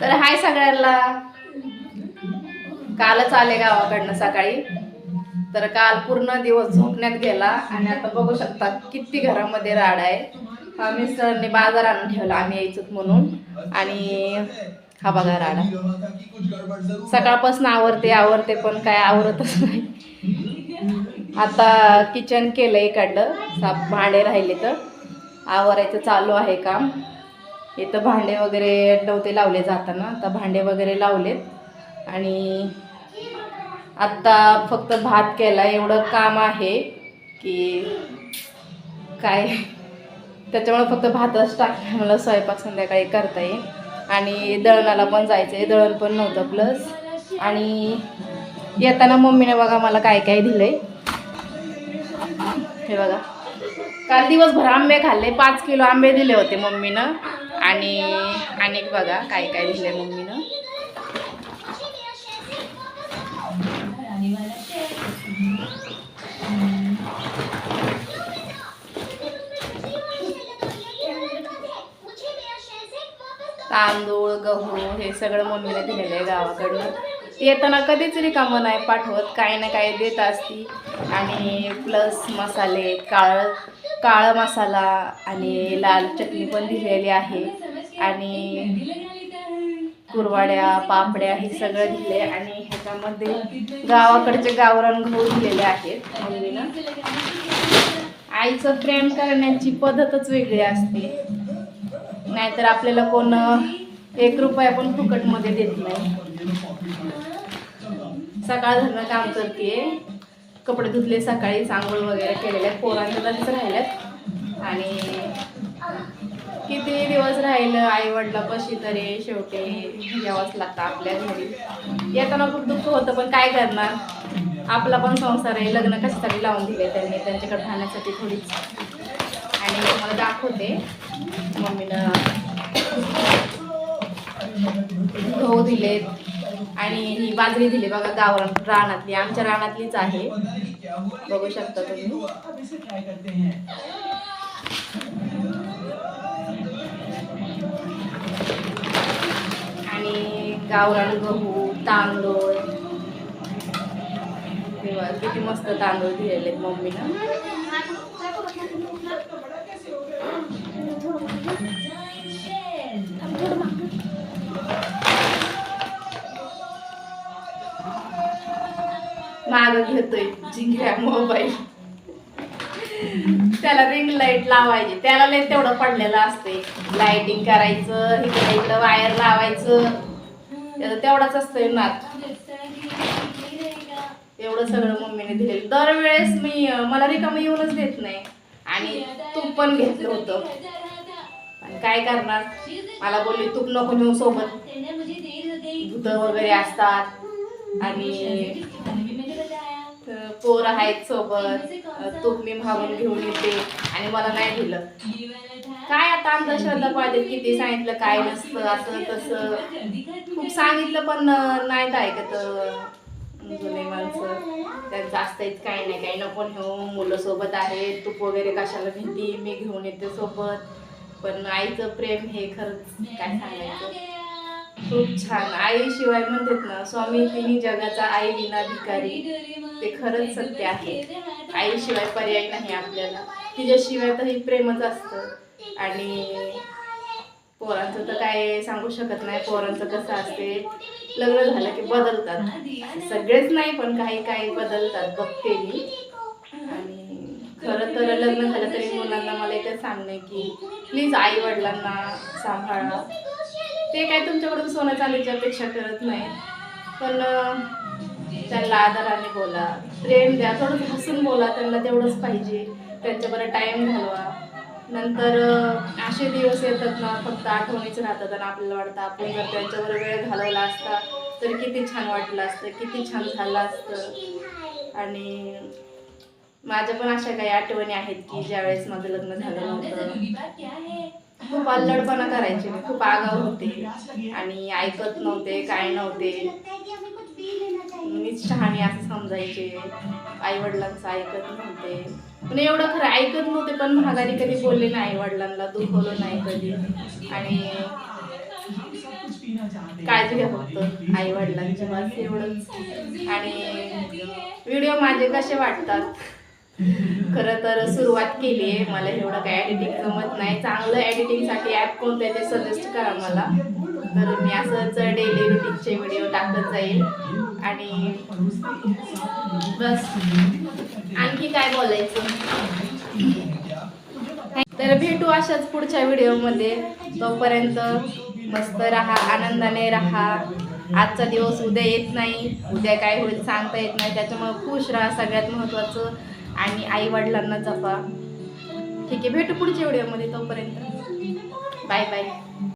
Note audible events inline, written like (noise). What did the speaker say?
तर हाय सगळ्यांना. कालच आले गावाकडनं सकाळी. तर काल पूर्ण दिवस झोपण्यात गेला आणि आता बघू शकता किती घरामध्ये राड आहे. आम्ही मिस्टरने बाजार आणून ठेवला आम्ही यायचो म्हणून. आणि हा बघा राडा सकाळपासून आवरते आवरते पण काय आवरतच नाही. आता किचन केलं इकडलं. साप भांडे राहिले तर. आवरायचं चालू आहे काम. इथं भांडे वगैरे नव्हते लावले जाताना आता भांडे वगैरे लावलेत. आणि आत्ता फक्त भात केला एवढं काम आहे की काय? त्याच्यामुळे फक्त भातच टाकला मला स्वयंपाक संध्याकाळी करता येईल. आणि दळणाला पण जायचं आहे दळण पण नव्हतं प्लस आणि येताना मम्मीने बघा मला काय काय दिलं आहे हे बघा. काल दिवसभर आंबे खाल्ले पाच किलो आंबे दिले होते मम्मीनं. आणि अनेक बघा काय काय दिले मम्मीनं. तांदूळ गहू हे सगळं मम्मीने दिलेलं आहे गावाकडनं. येताना कधीच रिकामं नाही पाठवत काही ना काही देत असती. आणि प्लस मसाले काळ काळा मसाला आणि लाल चटणी पण दिलेली आहे. आणि कुरवाड्या पापड्या हे सगळं दिले आणि ह्याच्यामध्ये गावाकडचे गावरान गहू दिलेले आहेत मम्मीनं. आईचं प्रेम करण्याची पद्धतच वेगळी असते. नाहीतर आपल्याला कोण एक रुपया पण फुकटमध्ये देत नाही. सकाळ धरणं काम करते कपडे धुतले सकाळी आंघोळ वगैरे केलेले. आहेत तरीच राहिल्यात आणि किती दिवस राहिलं आई वडिलापाशी तरी शेवटी यावंच लागतं आपल्या घरी. येताना खूप दुःख होतं पण काय करणार? आपला पण संसार आहे. लग्न कशासाठी लावून दिले त्यांनी? त्यांच्याकडे राहण्यासाठी थोडीच. आणि तुम्हाला दाखवते. मम्मीनं गहू दिलेत. आणि ही बाजरी दिली बघा गावरान रानातली आमच्या रानातलीच आहे. बघू शकता तुम्ही. आणि गावरान गहू तांदूळ. किती मस्त तांदूळ दिलेले आहेत मम्मीनं. माग घेतोय जिंकऱ्या मोबाईल त्याला रिंग लाइट लावायची. त्याला लय तेवढं पडलेलं असते लाइटिंग करायचं इकडे इकडं वायर लावायचं. त्याचं तेवढाच असतंय नात एवढं सगळं मम्मीने दिलेलं. दरवेळेस मी मला रिकामं येऊनच देत नाही. आणि तूप पण घेतलं होतं. आणि काय करणार? मला बोलली तूप नको नेऊ सोबत. भूत वगैरे असतात. आणि पोरं आहेत सोबत. तूप मी मागून घेऊन येते. आणि मला नाही दिलं. काय आता अंधश्रद्धा पाहिजे किती सांगितलं काय नसतं असं तसं. खूप सांगितलं पण अं, नाहीत ऐकत जुने माणसं. त्यांचं असतं काही नाही काही नको नेऊ मुलं सोबत आहेत. तूप वगैरे कशाला भीती मी घेऊन येते सोबत. पण आईचं प्रेम हे खरंच काय सांगायचं? खूप छान. आईशिवाय म्हणतात ना स्वामी तिन्ही जगाचा आई विना भिकारी ते खरंच सत्य आहे. आईशिवाय पर्याय नाही आपल्याला. तिच्याशिवाय तर हे प्रेमच असतं. आणि पोरांचं तर काय सांगू शकत नाही. पोरांचं कसं असते? लग्न झालं की बदलतात. सगळेच नाही पण काही काही बदलतात. बघते मी. आणि खरं तर लग्न झालं तरी मुलांना मला एकच सांगणे की प्लीज आई वडिलांना सांभाळा. ते काय तुमच्याकडून सोनं चांदीची अपेक्षा करत नाही. पण त्यांना आदराने बोला प्रेम द्या थोडं हसून बोला त्यांना तेवढंच पाहिजे. त्यांच्याबरोबर टाईम घालवा. नंतर असे दिवस येतात ना फक्त आठवणीच राहतात आणि आपल्याला वाटतं आपण जर त्यांच्यावर वेळ घालवला असता तर किती छान वाटलं असतं किती छान झालं असतं. आणि माझ्या पण अशा काही आठवणी आहेत की ज्यावेळेस माझं लग्न झालं नव्हतं. खूप अल्लडपणा करायचे मी खूप आगाव होते. आणि ऐकत नव्हते काय नव्हते. मीच शहाणी असं समजायचे. आई वडिलांचं ऐकत नव्हते. पण एवढं खरं ऐकत नव्हते पण महागारी कधी बोलले नाही आई वडिलांना दुखवलं नाही कधी. आणि काळजी घ्या फक्त आई वडिलांची बस एवढंच. आणि व्हिडिओ माझे कसे वाटतात? (laughs) खरं तर सुरुवात केली आहे. मला एवढं काय एडिटिंग जमत नाही. चांगलं एडिटिंगसाठी ॲप कोणतं आहे ते सजेस्ट करा मला. तर मी असंच डेली रुटीनचे व्हिडिओ टाकत जाईल. आणि बस. आणखी काय बोलायचं? तर भेटू अशाच पुढच्या व्हिडिओमध्ये तोपर्यंत मस्त राहा आनंदाने राहा. आजचा दिवस उद्या येत नाही. उद्या काय होईल सांगता येत नाही. त्याच्यामुळे खुश राहा. सगळ्यात महत्त्वाचं आणि आई वडिलांना जपा. ठीक आहे भेटू पुढच्या व्हिडिओमध्ये तोपर्यंत. Bye bye